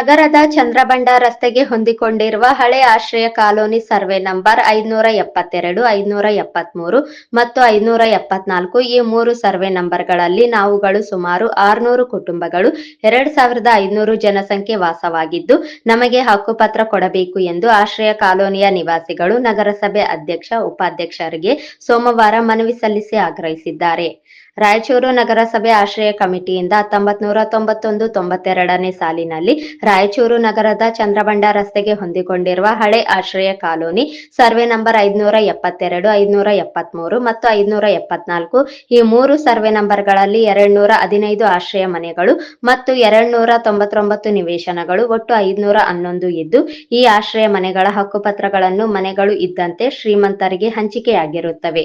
ನಗರದ ಚಂದ್ರಬಂಡ ರಸ್ತೆಗೆ ಹೊಂದಿಕೊಂಡಿರುವ ಹಳೆ ಆಶ್ರಯ ಕಾಲೋನಿ ಸರ್ವೆ ನಂಬರ್ ಐದ್ನೂರ ಎಪ್ಪತ್ತೆರಡು, ಐದ್ನೂರ ಎಪ್ಪತ್ಮೂರು ಮತ್ತು ಐದ್ನೂರ ಎಪ್ಪತ್ನಾಲ್ಕು ಈ ಮೂರು ಸರ್ವೆ ನಂಬರ್ಗಳಲ್ಲಿ ನಾವುಗಳು ಸುಮಾರು ಆರುನೂರು ಕುಟುಂಬಗಳು ಎರಡ್ ಸಾವಿರದ ಐನೂರು ಜನಸಂಖ್ಯೆ ವಾಸವಾಗಿದ್ದು, ನಮಗೆ ಹಕ್ಕುಪತ್ರ ಕೊಡಬೇಕು ಎಂದು ಆಶ್ರಯ ಕಾಲೋನಿಯ ನಿವಾಸಿಗಳು ನಗರಸಭೆ ಅಧ್ಯಕ್ಷ, ಉಪಾಧ್ಯಕ್ಷರಿಗೆ ಸೋಮವಾರ ಮನವಿ ಸಲ್ಲಿಸಿ ಆಗ್ರಹಿಸಿದ್ದಾರೆ. ರಾಯಚೂರು ನಗರಸಭೆ ಆಶ್ರಯ ಕಮಿಟಿಯಿಂದ ಹತ್ತೊಂಬತ್ ನೂರ ತೊಂಬತ್ತೊಂದು ತೊಂಬತ್ತೆರಡನೇ ಸಾಲಿನಲ್ಲಿ ರಾಯಚೂರು ನಗರದ ಚಂದ್ರಬಂಡ ರಸ್ತೆಗೆ ಹೊಂದಿಕೊಂಡಿರುವ ಹಳೆ ಆಶ್ರಯ ಕಾಲೋನಿ, ಸರ್ವೆ ನಂಬರ್ ಐದ್ನೂರ ಎಪ್ಪತ್ತೆರಡು, ಐದ್ನೂರ ಎಪ್ಪತ್ಮೂರು ಮತ್ತು ಐದ್ನೂರ ಎಪ್ಪತ್ನಾಲ್ಕು ಈ ಮೂರು ಸರ್ವೆ ನಂಬರ್ಗಳಲ್ಲಿ ಎರಡ್ ನೂರ ಹದಿನೈದು ಆಶ್ರಯ ಮನೆಗಳು ಮತ್ತು ಎರಡ್ ನೂರ ತೊಂಬತ್ತೊಂಬತ್ತು ನಿವೇಶನಗಳು ಒಟ್ಟು ಐದ್ನೂರ ಹನ್ನೊಂದು ಇದ್ದು, ಈ ಆಶ್ರಯ ಮನೆಗಳ ಹಕ್ಕುಪತ್ರಗಳನ್ನು ಮನೆಗಳು ಇದ್ದಂತೆ ಶ್ರೀಮಂತರಿಗೆ ಹಂಚಿಕೆಯಾಗಿರುತ್ತವೆ.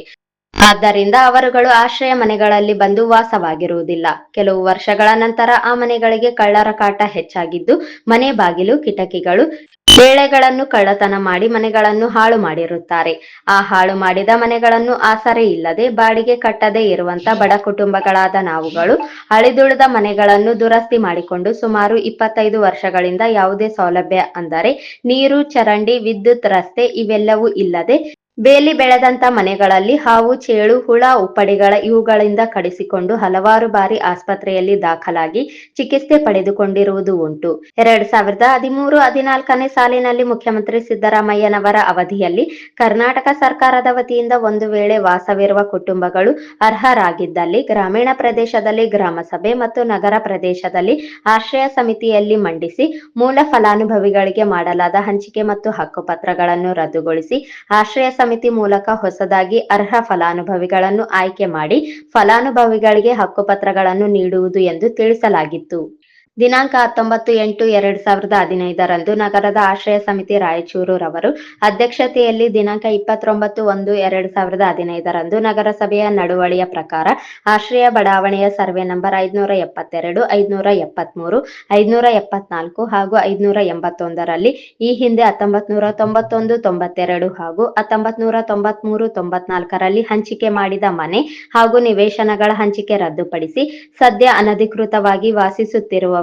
ಆದ್ದರಿಂದ ಅವರುಗಳು ಆಶ್ರಯ ಮನೆಗಳಲ್ಲಿ ಬಂದು ವಾಸವಾಗಿರುವುದಿಲ್ಲ. ಕೆಲವು ವರ್ಷಗಳ ನಂತರ ಆ ಮನೆಗಳಿಗೆ ಕಳ್ಳರ ಕಾಟ ಹೆಚ್ಚಾಗಿದ್ದು, ಮನೆ ಬಾಗಿಲು, ಕಿಟಕಿಗಳು, ಬೇಳೆಗಳನ್ನು ಕಳ್ಳತನ ಮಾಡಿ ಮನೆಗಳನ್ನು ಹಾಳು ಮಾಡಿರುತ್ತಾರೆ. ಆ ಹಾಳು ಮಾಡಿದ ಮನೆಗಳನ್ನು ಆಸರೆ ಇಲ್ಲದೆ ಬಾಡಿಗೆ ಕಟ್ಟದೆ ಇರುವಂತ ಬಡ ಕುಟುಂಬಗಳಾದ ನಾವುಗಳು ಅಳಿದುಳಿದ ಮನೆಗಳನ್ನು ದುರಸ್ತಿ ಮಾಡಿಕೊಂಡು ಸುಮಾರು ಇಪ್ಪತ್ತೈದು ವರ್ಷಗಳಿಂದ ಯಾವುದೇ ಸೌಲಭ್ಯ ಅಂದರೆ ನೀರು, ಚರಂಡಿ, ವಿದ್ಯುತ್, ರಸ್ತೆ ಇವೆಲ್ಲವೂ ಇಲ್ಲದೆ ಬೇಲಿ ಬೆಳೆದಂತ ಮನೆಗಳಲ್ಲಿ ಹಾವು, ಚೇಳು, ಹುಳ, ಉಪ್ಪಡಿಗಳ ಇವುಗಳಿಂದ ಕಡಿಸಿಕೊಂಡು ಹಲವಾರು ಬಾರಿ ಆಸ್ಪತ್ರೆಯಲ್ಲಿ ದಾಖಲಾಗಿ ಚಿಕಿತ್ಸೆ ಪಡೆದುಕೊಂಡಿರುವುದು ಉಂಟು. ಎರಡ್ ಸಾವಿರದ ಹದಿಮೂರು ಹದಿನಾಲ್ಕನೇ ಸಾಲಿನಲ್ಲಿ ಮುಖ್ಯಮಂತ್ರಿ ಸಿದ್ದರಾಮಯ್ಯನವರ ಅವಧಿಯಲ್ಲಿ ಕರ್ನಾಟಕ ಸರ್ಕಾರದ ವತಿಯಿಂದ ಒಂದು ವೇಳೆ ವಾಸವಿರುವ ಕುಟುಂಬಗಳು ಅರ್ಹರಾಗಿದ್ದಲ್ಲಿ ಗ್ರಾಮೀಣ ಪ್ರದೇಶದಲ್ಲಿ ಗ್ರಾಮಸಭೆ ಮತ್ತು ನಗರ ಪ್ರದೇಶದಲ್ಲಿ ಆಶ್ರಯ ಸಮಿತಿಯಲ್ಲಿ ಮಂಡಿಸಿ ಮೂಲ ಫಲಾನುಭವಿಗಳಿಗೆ ಮಾಡಲಾದ ಹಂಚಿಕೆ ಮತ್ತು ಹಕ್ಕುಪತ್ರಗಳನ್ನು ರದ್ದುಗೊಳಿಸಿ ಆಶ್ರಯ ಸಮಿತಿ ಮೂಲಕ ಹೊಸದಾಗಿ ಅರ್ಹ ಫಲಾನುಭವಿಗಳನ್ನು ಆಯ್ಕೆ ಮಾಡಿ ಫಲಾನುಭವಿಗಳಿಗೆ ಹಕ್ಕುಪತ್ರಗಳನ್ನು ನೀಡುವುದು ಎಂದು ತಿಳಿಸಲಾಗಿತ್ತು. ದಿನಾಂಕ ಹತ್ತೊಂಬತ್ತು ಎಂಟು ಎರಡ್ ಸಾವಿರದ ಹದಿನೈದರಂದು ನಗರದ ಆಶ್ರಯ ಸಮಿತಿ ರಾಯಚೂರು ರವರು ಅಧ್ಯಕ್ಷತೆಯಲ್ಲಿ ದಿನಾಂಕ ಇಪ್ಪತ್ತೊಂಬತ್ತು ಒಂದು ಎರಡ್ ಸಾವಿರದ ಹದಿನೈದರಂದು ನಗರಸಭೆಯ ನಡುವಳಿಯ ಪ್ರಕಾರ ಆಶ್ರಯ ಬಡಾವಣೆಯ ಸರ್ವೆ ನಂಬರ್ ಐದ್ನೂರ ಎಪ್ಪತ್ತೆರಡು, ಐದ್ನೂರ ಎಪ್ಪತ್ಮೂರು, ಐದ್ನೂರ ಎಪ್ಪತ್ನಾಲ್ಕು ಹಾಗೂ ಐದ್ನೂರ ಎಂಬತ್ತೊಂದರಲ್ಲಿ ಈ ಹಿಂದೆ ಹತ್ತೊಂಬತ್ ನೂರ ತೊಂಬತ್ತೊಂದು, ತೊಂಬತ್ತೆರಡು ಹಾಗೂ ಹತ್ತೊಂಬತ್ನೂರ ತೊಂಬತ್ಮೂರು, ತೊಂಬತ್ನಾಲ್ಕರಲ್ಲಿ ಹಂಚಿಕೆ ಮಾಡಿದ ಮನೆ ಹಾಗೂ ನಿವೇಶನಗಳ ಹಂಚಿಕೆ ರದ್ದುಪಡಿಸಿ ಸದ್ಯ ಅನಧಿಕೃತವಾಗಿ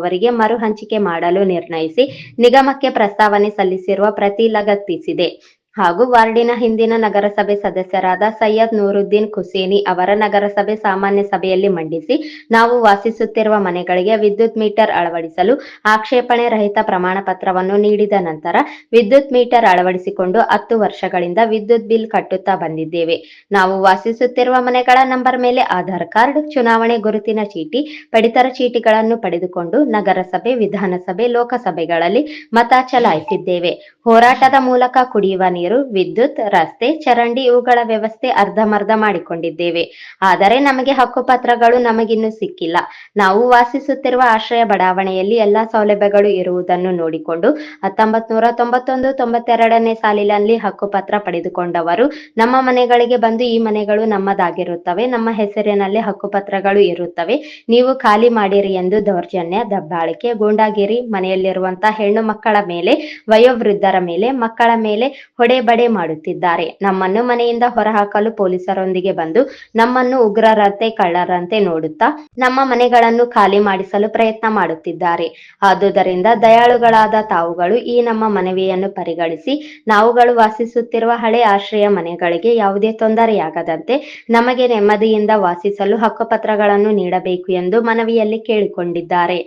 ವಾಸಿಸುತ್ತಿರುವವರಿಗೆ ಮರು ಹಂಚಿಕೆ ಮಾಡಲು ನಿರ್ಣಯಿಸಿ ನಿಗಮಕ್ಕೆ ಪ್ರಸ್ತಾವನೆ ಸಲ್ಲಿಸಿರುವ ಪ್ರತಿ ಲಗತ್ತಿಸಿದೆ ಹಾಗೂ ವಾರ್ಡಿನ ಹಿಂದಿನ ನಗರಸಭೆ ಸದಸ್ಯರಾದ ಸೈಯದ್ ನೂರುದ್ದೀನ್ ಖುಸೇನಿ ಅವರ ನಗರಸಭೆ ಸಾಮಾನ್ಯ ಸಭೆಯಲ್ಲಿ ಮಂಡಿಸಿ ನಾವು ವಾಸಿಸುತ್ತಿರುವ ಮನೆಗಳಿಗೆ ವಿದ್ಯುತ್ ಮೀಟರ್ ಅಳವಡಿಸಲು ಆಕ್ಷೇಪಣೆ ರಹಿತ ಪ್ರಮಾಣ ಪತ್ರವನ್ನು ನೀಡಿದ ನಂತರ ವಿದ್ಯುತ್ ಮೀಟರ್ ಅಳವಡಿಸಿಕೊಂಡು ಹತ್ತು ವರ್ಷಗಳಿಂದ ವಿದ್ಯುತ್ ಬಿಲ್ ಕಟ್ಟುತ್ತಾ ಬಂದಿದ್ದೇವೆ. ನಾವು ವಾಸಿಸುತ್ತಿರುವ ಮನೆಗಳ ನಂಬರ್ ಮೇಲೆ ಆಧಾರ್ ಕಾರ್ಡ್, ಚುನಾವಣೆ ಗುರುತಿನ ಚೀಟಿ, ಪಡಿತರ ಚೀಟಿಗಳನ್ನು ಪಡೆದುಕೊಂಡು ನಗರಸಭೆ, ವಿಧಾನಸಭೆ, ಲೋಕಸಭೆಗಳಲ್ಲಿ ಮತ ಚಲಾಯಿಸಿದ್ದೇವೆ. ಹೋರಾಟದ ಮೂಲಕ ಕುಡಿಯುವ ನೀರು ವಿದ್ಯುತ್, ರಸ್ತೆ, ಚರಂಡಿ ಇವುಗಳ ವ್ಯವಸ್ಥೆ ಅರ್ಧಮರ್ಧ ಮಾಡಿಕೊಂಡಿದ್ದೇವೆ. ಆದರೆ ನಮಗೆ ಹಕ್ಕುಪತ್ರಗಳು ನಮಗಿನ್ನು ಸಿಕ್ಕಿಲ್ಲ. ನಾವು ವಾಸಿಸುತ್ತಿರುವ ಆಶ್ರಯ ಬಡಾವಣೆಯಲ್ಲಿ ಎಲ್ಲಾ ಸೌಲಭ್ಯಗಳು ಇರುವುದನ್ನು ನೋಡಿಕೊಂಡು ಹತ್ತೊಂಬತ್ ನೂರ ತೊಂಬತ್ತೊಂದು ತೊಂಬತ್ತೆರಡನೇ ಸಾಲಿನಲ್ಲಿ ಹಕ್ಕುಪತ್ರ ಪಡೆದುಕೊಂಡವರು ನಮ್ಮ ಮನೆಗಳಿಗೆ ಬಂದು ಈ ಮನೆಗಳು ನಮ್ಮದಾಗಿರುತ್ತವೆ. ನಮ್ಮ ಹೆಸರಿನಲ್ಲಿ ಹಕ್ಕುಪತ್ರಗಳು ಇರುತ್ತವೆ. ನೀವು ಖಾಲಿ ಮಾಡಿರಿ ಎಂದು ದೌರ್ಜನ್ಯ, ದಬ್ಬಾಳಿಕೆ, ಗೂಂಡಾಗಿರಿ ಮನೆಯಲ್ಲಿರುವಂತಹ ಹೆಣ್ಣು ಮಕ್ಕಳ ಮೇಲೆ, ವಯೋವೃದ್ಧರ ಮೇಲೆ, ಮಕ್ಕಳ ಮೇಲೆ ಹೊಡೆಬಡೆ ಮಾಡುತ್ತಿದ್ದಾರೆ. ನಮ್ಮನ್ನು ಮನೆಯಿಂದ ಹೊರಹಾಕಲು ಪೊಲೀಸರೊಂದಿಗೆ ಬಂದು ನಮ್ಮನ್ನು ಉಗ್ರರಂತೆ, ಕಳ್ಳರಂತೆ ನೋಡುತ್ತಾ ನಮ್ಮ ಮನೆಗಳನ್ನು ಖಾಲಿ ಮಾಡಿಸಲು ಪ್ರಯತ್ನ ಮಾಡುತ್ತಿದ್ದಾರೆ. ಆದುದರಿಂದ ದಯಾಳುಗಳಾದ ತಾವುಗಳು ಈ ನಮ್ಮ ಮನವಿಯನ್ನು ಪರಿಗಣಿಸಿ, ನಾವುಗಳು ವಾಸಿಸುತ್ತಿರುವ ಹಳೆ ಆಶ್ರಯ ಮನೆಗಳಿಗೆ ಯಾವುದೇ ತೊಂದರೆಯಾಗದಂತೆ ನಮಗೆ ನೆಮ್ಮದಿಯಿಂದ ವಾಸಿಸಲು ಹಕ್ಕುಪತ್ರಗಳನ್ನು ನೀಡಬೇಕು ಎಂದು ಮನವಿಯಲ್ಲಿ ಕೇಳಿಕೊಂಡಿದ್ದಾರೆ.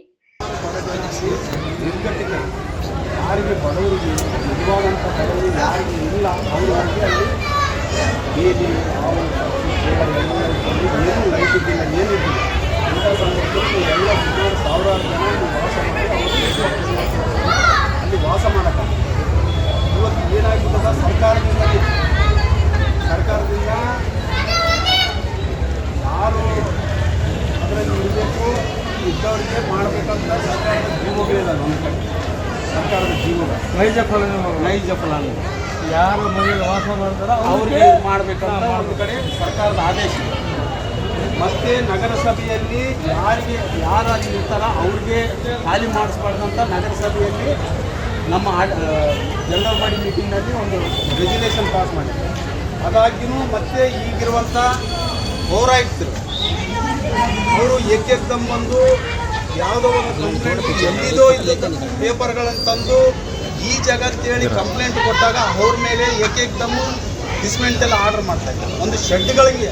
ನಿಜವಾದಂಥ ಬಡವರು ಯಾರಿಗೆ ಇಲ್ಲ. ಅವರಿಗೆ ಅಲ್ಲಿ ಬೀದಿ ಹಾವು ಏನು ಏನೂ ಏನಿದ್ದಿಲ್ಲ ಇಂಥ ಸಂದರ್ಭದಲ್ಲಿ ಎಲ್ಲ ಸುಮಾರು ಸಾವಿರಾರು ಜನ ಅಲ್ಲಿ ವಾಸ ಮಾಡಿ ಅವರು ಅಲ್ಲಿ ವಾಸ ಮಾಡೋಕ್ಕಾಗ ಇವತ್ತು ಏನಾಗ್ಬಿಟ್ಟದ? ಸರ್ಕಾರದಿಂದ ಸರ್ಕಾರದಿಂದ ಯಾರು ಅದರಲ್ಲಿ ಇರಬೇಕು, ಇದ್ದವರಿಗೆ ಮಾಡಬೇಕಂತ ಸರ್ಕಾರದ ಜೀವಗಳಿಲ್ಲ ನಮ್ಮ ಕಡೆ. ಸರ್ಕಾರದ ಜೀವನ. ನೈಜ ಫಲ ನೈಜ ಫಲಾನು ಯಾರು ಮನೆಯಲ್ಲಿ ವಾಸ ಮಾಡ್ತಾರೋ ಅವ್ರಿಗೆ ಮಾಡಬೇಕಂತ ಒಂದು ಕಡೆ ಸರ್ಕಾರದ ಆದೇಶ ಇದೆ. ಮತ್ತೆ ನಗರಸಭೆಯಲ್ಲಿ ಯಾರಿಗೆ ಯಾರು ಅಲ್ಲಿ ಇರ್ತಾರ ಅವ್ರಿಗೆ ಖಾಲಿ ಮಾಡಿಸ್ಬಾರ್ದಂತ ನಗರಸಭೆಯಲ್ಲಿ ನಮ್ಮ ಜನರಲ್ ಬಾಡಿ ಮೀಟಿಂಗ್ನಲ್ಲಿ ಒಂದು ರೆಗ್ಯುಲೇಷನ್ ಪಾಸ್ ಮಾಡಿದ್ರು. ಅದಾಗಿನೂ ಮತ್ತೆ ಈಗಿರುವಂಥ ಪೌರಾಯುಕ್ತರು ಅವರು ಏಕೆಕ್ದಮ್ ಬಂದು ಯಾವುದೋ ಒಂದು ಕಂಪ್ಲೇಂಟ್ ಎಲ್ಲಿದೋ ಇದ್ದಂಥ ಪೇಪರ್ಗಳನ್ನು ತಂದು ಈ ಜಗತ್ತೇಳಿ ಕಂಪ್ಲೇಂಟ್ ಕೊಟ್ಟಾಗ ಅವ್ರ ಮೇಲೆ ಏಕೈಕದಮ್ಮು ಡಿಸ್ಮೆಂಟ್ ಎಲ್ಲ ಆರ್ಡರ್ ಮಾಡ್ತಾ ಇದ್ದಾರೆ. ಒಂದು ಶೆಡ್ಗಳಿಗೆ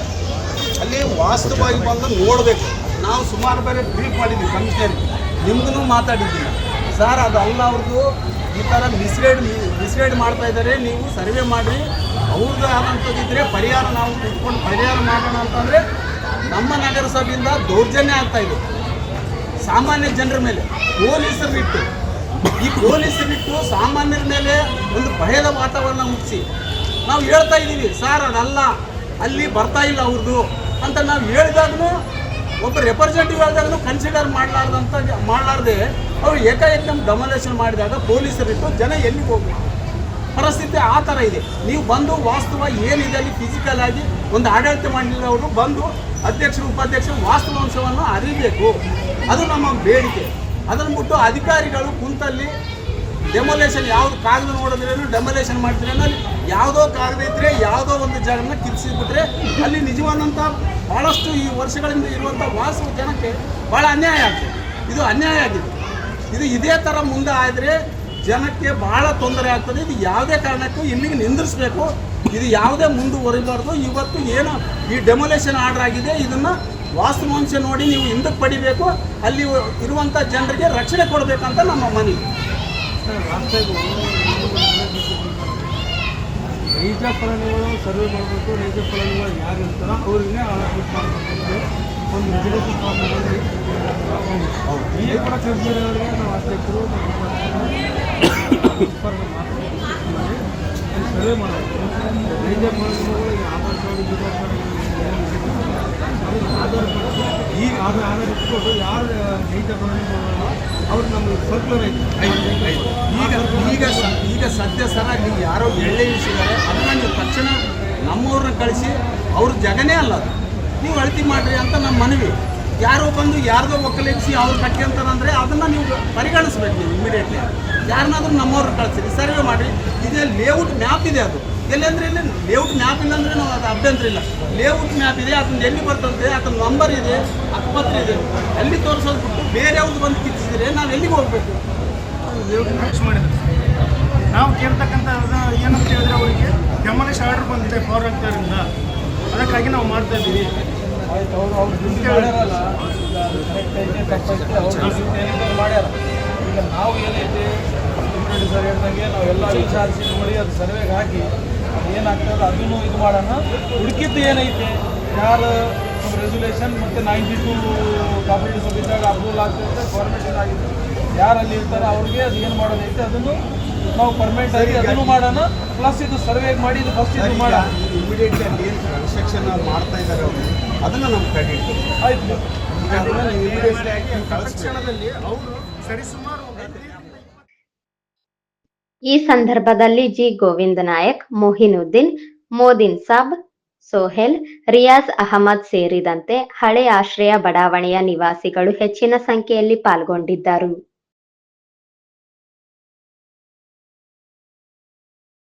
ಅಲ್ಲಿ ವಾಸ್ತವವಾಗಿ ಬಂದು ನೋಡಬೇಕು. ನಾವು ಸುಮಾರು ಬೇರೆ ಬ್ರೀಫ್ ಮಾಡಿದ್ವಿ ಕಮಿಷನರ್ಗೆ ನಿಮ್ಗೂ ಮಾತಾಡಿದ್ದೀನಿ. ಸರ್ ಅದು ಅಲ್ಲ ಅವ್ರದ್ದು ಈ ಥರ ಮಿಸ್ಗೈಡ್ ಮಿಸ್ಗೈಡ್ ಮಾಡ್ತಾ ಇದ್ದಾರೆ. ನೀವು ಸರ್ವೆ ಮಾಡಿ ಅವ್ರದ್ದು ಆದಂಥದ್ದಿದ್ರೆ ಪರಿಹಾರ ನಾವು ಇಟ್ಕೊಂಡು ಪರಿಹಾರ ಮಾಡೋಣ ಅಂತಂದರೆ ನಮ್ಮ ನಗರಸಭೆಯಿಂದ ದೌರ್ಜನ್ಯ ಆಗ್ತಾ ಇದೆ. ಸಾಮಾನ್ಯ ಜನರ ಮೇಲೆ ಪೊಲೀಸರು ಬಿಟ್ಟು ಈ ಪೊಲೀಸರು ಬಿಟ್ಟು ಸಾಮಾನ್ಯರ ಮೇಲೆ ಒಂದು ಭಯದ ವಾತಾವರಣ ಮುಗಿಸಿ ನಾವು ಹೇಳ್ತಾ ಇದ್ದೀವಿ, ಸರ್, ಅದಲ್ಲ, ಅಲ್ಲಿ ಬರ್ತಾ ಇಲ್ಲ ಅವ್ರದ್ದು ಅಂತ ನಾವು ಹೇಳಿದಾಗೂ ಒಬ್ಬ ರೆಪ್ರೆಸೆಂಟೇಟಿವ್ ಹೇಳಿದಾಗೂ ಕನ್ಸಿಡರ್ ಮಾಡಲಾರ್ದಂತ ಮಾಡಲಾರ್ದೆ, ಅವರು ಏಕಾಏಕಂ ಡಮಲೇಷನ್ ಮಾಡಿದಾಗ ಪೊಲೀಸರಿಟ್ಟು ಜನ ಎಲ್ಲಿಗೆ ಹೋಗ್ಬೇಕು ಪರಿಸ್ಥಿತಿ ಆ ಥರ ಇದೆ. ನೀವು ಬಂದು ವಾಸ್ತವ ಏನಿದೆ ಅಲ್ಲಿ ಫಿಸಿಕಲ್ ಆಗಿ ಒಂದು ಆಡಳಿತ ಮಾಡಿರೋರು ಬಂದು ಅಧ್ಯಕ್ಷರು, ಉಪಾಧ್ಯಕ್ಷರು ವಾಸ್ತವಾಂಶವನ್ನು ಅರಿಬೇಕು. ಅದು ನಮ್ಮ ಬೇಡಿಕೆ. ಅದನ್ನು ಬಿಟ್ಟು ಅಧಿಕಾರಿಗಳು ಕುಂತಲ್ಲಿ ಡೆಮೊಲೇಷನ್ ಯಾವ್ದು ಕಾಗದ ನೋಡಿದ್ರೇನು ಡೆಮೊಲೇಷನ್ ಮಾಡಿದ್ರೇನು ಅಲ್ಲಿ ಯಾವುದೋ ಕಾಗದ ಇದ್ದರೆ ಯಾವುದೋ ಒಂದು ಜಾಗನ ಕಿರಿಸಿಬಿಟ್ರೆ ಅಲ್ಲಿ ನಿಜವಾದಂಥ ಭಾಳಷ್ಟು ಈ ವರ್ಷಗಳಿಂದ ಇರುವಂಥ ವಾಸವ ಜನಕ್ಕೆ ಭಾಳ ಅನ್ಯಾಯ ಆಗ್ತದೆ ಇದು ಅನ್ಯಾಯ ಆಗಿದೆ. ಇದು ಇದೇ ಥರ ಮುಂದೆ ಆದರೆ ಜನಕ್ಕೆ ಭಾಳ ತೊಂದರೆ ಆಗ್ತದೆ. ಇದು ಯಾವುದೇ ಕಾರಣಕ್ಕೂ ಇಲ್ಲಿಗೆ ನಿಂದಿರಿಸ್ಬೇಕು. ಇದು ಯಾವುದೇ ಮುಂದುವರಿಬಾರ್ದು. ಇವತ್ತು ಏನು ಈ ಡೆಮೊಲೇಷನ್ ಆರ್ಡರ್ ಆಗಿದೆ. ಇದನ್ನು ವಾಸ್ತವಾಂಶ ನೋಡಿ ನೀವು ಹಿಂದಕ್ಕೆ ಪಡಿಬೇಕು? ಅಲ್ಲಿ ಇರುವಂಥ ಜನರಿಗೆ ರಕ್ಷಣೆ ಕೊಡಬೇಕಂತ ನಮ್ಮ ಮನವಿ. ನೈಜ ಫಲಗಳು ಸರ್ವೆ ಮಾಡಬೇಕು. ನೈಜ ಫಲಗಳು ಯಾರು ಇರ್ತಾರೋ ಅವ್ರಿಗೆ ಅಲಾಟ್ಮೆಂಟ್ ಮಾಡಬೇಕು ಒಂದು ರೆಗ್ಯುಲೇಷನ್ ಫಾರ್ಮ್ ಈ ಕೂಡ ಕಬ್ಬಿರೋರಿಗೆ ನಾವು ಅಧ್ಯಕ್ಷರು ಸರ್ವೆ ಮಾಡಬೇಕು. ನೈಜ ಫಲಾನುಭವಿಗಳಿಗೆ ಆಧಾರ್ ಕಾರ್ಡ್ ವಿಧಾರ್ ಕಾರ್ಡ್ ಆಧಾರ್ ಈಗ ಆಧಾರ ಆಧಾರ್ ಇಟ್ಕೊಂಡು ಯಾರು ನೈಜ ಫಲಾನುಭವಿಗಳನ್ನ ಅವ್ರು ನಮಗೆ ಸರ್ಕ್ಯುಲರ್ ಐತೆ ಈಗ ಈಗ ಈಗ ಸದ್ಯ ಸರ ನೀವು ಯಾರೋ ಎಳ್ಳೆ ಇಳಿಸಿದ್ದಾರೆ. ಅದನ್ನು ನೀವು ತಕ್ಷಣ ನಮ್ಮವ್ರನ್ನ ಕಳಿಸಿ, ಅವ್ರ ಜಗನೇ ಅಲ್ಲ ಅದು. ನೀವು ಅಳತಿ ಮಾಡಿರಿ ಅಂತ ನಮ್ಮ ಮನವಿ. ಯಾರೋ ಬಂದು ಯಾರ್ದೋ ಒಕ್ಕಲಿಸಿ ಅವ್ರು ಕಟ್ಕೊಂತಾರಂದ್ರೆ ಅದನ್ನು ನೀವು ಪರಿಗಣಿಸ್ಬೇಕು ನೀವು ಇಮಿಡಿಯೇಟ್ಲಿ ಯಾರನ್ನಾದ್ರೂ ನಮ್ಮವ್ರು ಕಳಿಸಿರಿ ಸರ್ವೆ ಮಾಡಿರಿ. ಇದೇ ಲೇಔಟ್ ಮ್ಯಾಪ್ ಇದೆ ಅದು. ಎಲ್ಲಂದ್ರೆ ಇಲ್ಲಿ ಲೇಔಟ್ ಮ್ಯಾಪ್ ಇಲ್ಲ ಅಂದರೆ ನಾವು ಅದು ಅಭ್ಯಂತರ ಇಲ್ಲ. ಲೇಔಟ್ ಮ್ಯಾಪ್ ಇದೆ ಅದನ್ನ ಎಲ್ಲಿ ಬರ್ತಂತೆ ಅದನ್ನ ನಂಬರ್ ಇದೆ ಆಸ್ಪತ್ರೆ ಇದೆ. ಅಲ್ಲಿ ತೋರಿಸೋದು ಬಿಟ್ಟು ಬೇರೆ ಯಾವ್ದು ಬಂದು ಕಿತ್ತಿಸಿದ್ರೆ ನಾವು ಎಲ್ಲಿಗೆ ಹೋಗ್ಬೇಕು? ನಾವು ಕೇಳ್ತಕ್ಕಂಥ ಏನಂತ ಹೇಳಿದ್ರೆ ಅವರಿಗೆ ಡೆಮಾಲಿಷ್ ಆರ್ಡರ್ ಬಂದಿದೆ ಪವರ್ ಆಗ್ತಾರಿಂದ ಅದಕ್ಕಾಗಿ ನಾವು ಮಾಡ್ತಾ ಇದ್ದೀವಿ ಆಯ್ತು ಈಗ ನಾವು ಏನೈತೆ ಡಿಪ್ಯೂಟಿ ಸರ್ ಹೇಳ್ದಂಗೆ ನಾವೆಲ್ಲ ವಿಚಾರಿಸಿ ನೋಡಿ ಅದು ಸರ್ವೆಗೆ ಹಾಕಿ ಅದು ಏನಾಗ್ತದೆ ಅದನ್ನು ಇದು ಮಾಡೋಣ. ಹುಡುಕಿದ್ದು ಏನೈತೆ? ಯಾರು ರೆಸೊಲ್ಯೂಷನ್ ಮತ್ತು ನೈಂಟಿ ಟು ಕಾಪರೇಟಿವ್ ಇದ್ದಾಗ ಅಪ್ರೂವಲ್ ಆಗ್ತದೆ ಗೌರ್ಮೆಂಟ್ ಆಗಿದೆ ಯಾರಲ್ಲಿ ಇರ್ತಾರೆ ಅವ್ರಿಗೆ ಅದು ಏನು ಮಾಡೋದೈತೆ ಅದನ್ನು ನಾವು ಪರ್ಮನೆಂಟ್ ಆಗಿ ಅದನ್ನು ಮಾಡೋಣ. ಪ್ಲಸ್ ಇದು ಸರ್ವೆ ಮಾಡಿ ಇದು ಫಸ್ಟ್ ಇದು ಮಾಡ ಇಮಿಡಿಯೇಟ್ಲಿ ಅಲ್ಲಿ ಏನು ಕನ್ಸ್ಟ್ರಕ್ಷನ್ ಮಾಡ್ತಾ ಇದ್ದಾರೆ ಅವರು ಅದನ್ನು ನಮ್ಮ ಕ್ರೆಡಿಟ್ ಆಯಿತು. ತಕ್ಷಣದಲ್ಲಿ ಅವರು ಸರಿಸುಮಾರು ಈ ಸಂದರ್ಭದಲ್ಲಿ ಜಿ. ಗೋವಿಂದ ನಾಯಕ್, ಮೊಹಿನುದ್ದೀನ್, ಮೋದಿನ್ ಸಾಬ್, ಸೋಹೆಲ್, ರಿಯಾಜ್ ಅಹಮದ್ ಸೇರಿದಂತೆ ಹಳೆ ಆಶ್ರಯ ಬಡಾವಣೆಯ ನಿವಾಸಿಗಳು ಹೆಚ್ಚಿನ ಸಂಖ್ಯೆಯಲ್ಲಿ ಪಾಲ್ಗೊಂಡಿದ್ದರು.